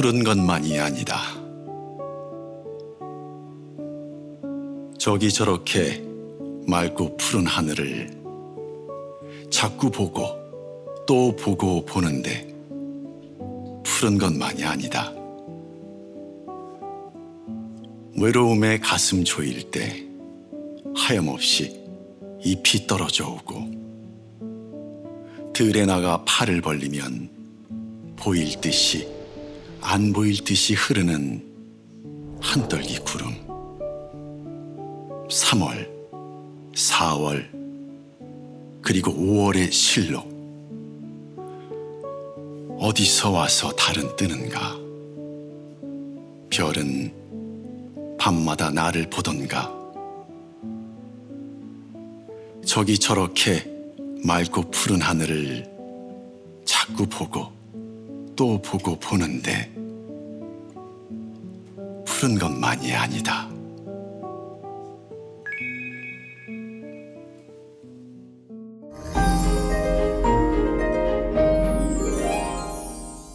푸른 것만이 아니다. 저기 저렇게 맑고 푸른 하늘을 자꾸 보고 또 보고 보는데 푸른 것만이 아니다. 외로움에 가슴 조일 때 하염없이 잎이 떨어져 오고 들에 나가 팔을 벌리면 보일 듯이 안 보일 듯이 흐르는 한떨기 구름. 3월, 4월, 그리고 5월의 실록. 어디서 와서 달은 뜨는가? 별은 밤마다 나를 보던가? 저기 저렇게 맑고 푸른 하늘을 자꾸 보고 또 보고 보는데 푸른 것만이 아니다.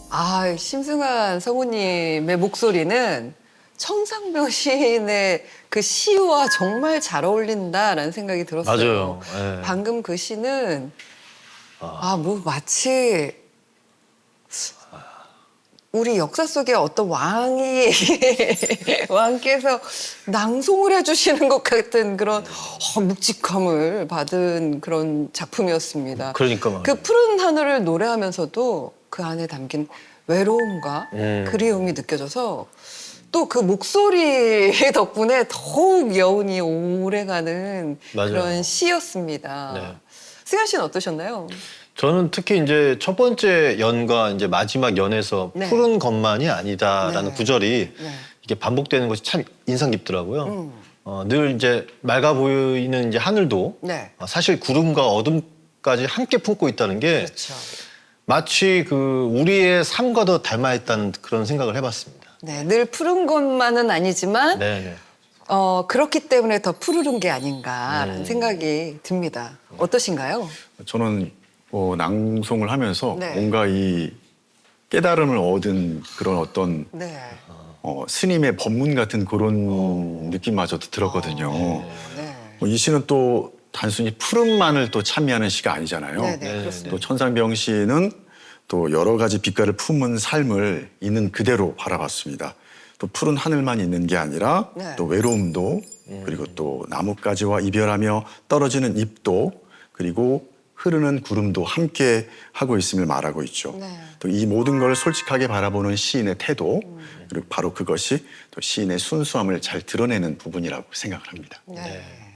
아, 심승환 성우님의 목소리는 청상병 시인의 그 시와 정말 잘 어울린다라는 생각이 들었어요. 맞아요. 예. 방금 그 시는 아, 뭐 마치 우리 역사 속에 어떤 왕이 왕께서 낭송을 해주시는 것 같은 그런 어, 묵직함을 받은 그런 작품이었습니다. 그러니까 말이에요. 그 푸른 하늘을 노래하면서도 그 안에 담긴 외로움과 음. 그리움이 느껴져서 또 그 목소리 덕분에 더욱 여운이 오래가는 맞아요. 그런 시였습니다. 네. 승현 씨는 어떠셨나요? 저는 특히 이제 첫 번째 연과 이제 마지막 연에서 네. 푸른 것만이 아니다라는 네. 구절이 네. 이게 반복되는 것이 참 인상 깊더라고요. 음. 어, 늘 이제 맑아 보이는 이제 하늘도 네. 어, 사실 구름과 어둠까지 함께 품고 있다는 게 그렇죠. 마치 그 우리의 삶과도 닮아있다는 그런 생각을 해봤습니다. 네, 늘 푸른 것만은 아니지만 네네. 어, 그렇기 때문에 더 푸르른 게 아닌가라는 음. 생각이 듭니다. 어떠신가요? 저는 뭐 낭송을 하면서 네. 뭔가 이 깨달음을 얻은 그런 어떤 네. 어, 스님의 법문 같은 그런 느낌마저도 들었거든요. 네. 뭐이 시는 또 단순히 푸른만을 또 찬미하는 시가 아니잖아요. 네, 네, 네, 그렇습니다. 또 천상병 시는 또 여러 가지 빛깔을 품은 삶을 있는 그대로 바라봤습니다. 또 푸른 하늘만 있는 게 아니라 네. 또 외로움도 그리고 또 나뭇가지와 이별하며 떨어지는 잎도 그리고 흐르는 구름도 함께 하고 있음을 말하고 있죠. 네. 또 이 모든 걸 솔직하게 바라보는 시인의 태도 그리고 바로 그것이 또 시인의 순수함을 잘 드러내는 부분이라고 생각을 합니다. 네. 네.